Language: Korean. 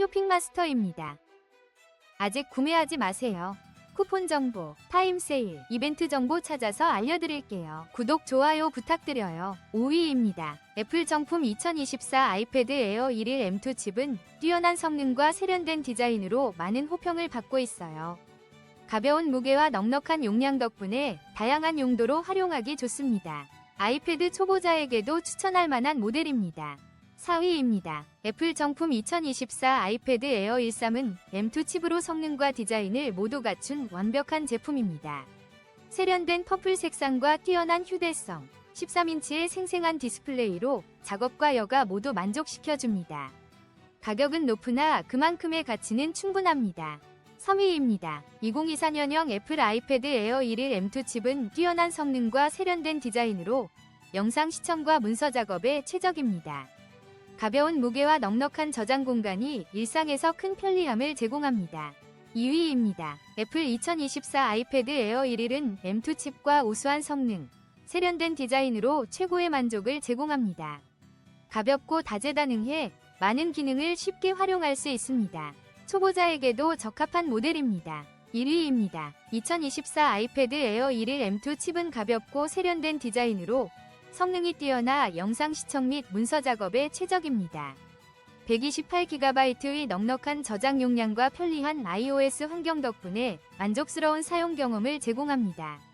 쇼핑마스터입니다. 아직 구매하지 마세요. 쿠폰 정보, 타임 세일, 이벤트 정보 찾아서 알려드릴게요. 구독, 좋아요 부탁드려요. 5위입니다. 애플 정품 2024 아이패드 에어 1일 M2 칩은 뛰어난 성능과 세련된 디자인으로 많은 호평을 받고 있어요. 가벼운 무게와 넉넉한 용량 덕분에 다양한 용도로 활용하기 좋습니다. 아이패드 초보자에게도 추천할 만한 모델입니다. 4위입니다. 애플 정품 2024 아이패드 에어 13은 M2 칩으로 성능과 디자인을 모두 갖춘 완벽한 제품입니다. 세련된 퍼플 색상과 뛰어난 휴대성, 13인치의 생생한 디스플레이로 작업과 여가 모두 만족시켜줍니다. 가격은 높으나 그만큼의 가치는 충분합니다. 3위입니다. 2024년형 애플 아이패드 에어 1일 M2 칩은 뛰어난 성능과 세련된 디자인으로 영상 시청과 문서 작업에 최적입니다. 가벼운 무게와 넉넉한 저장 공간이 일상에서 큰 편리함을 제공합니다. 2위입니다. 애플 2024 아이패드 에어 1일은 M2 칩과 우수한 성능, 세련된 디자인으로 최고의 만족을 제공합니다. 가볍고 다재다능해 많은 기능을 쉽게 활용할 수 있습니다. 초보자에게도 적합한 모델입니다. 1위입니다. 2024 아이패드 에어 1일 M2 칩은 가볍고 세련된 디자인으로 성능이 뛰어나 영상 시청 및 문서 작업에 최적입니다. 128GB의 넉넉한 저장 용량과 편리한 iOS 환경 덕분에 만족스러운 사용 경험을 제공합니다.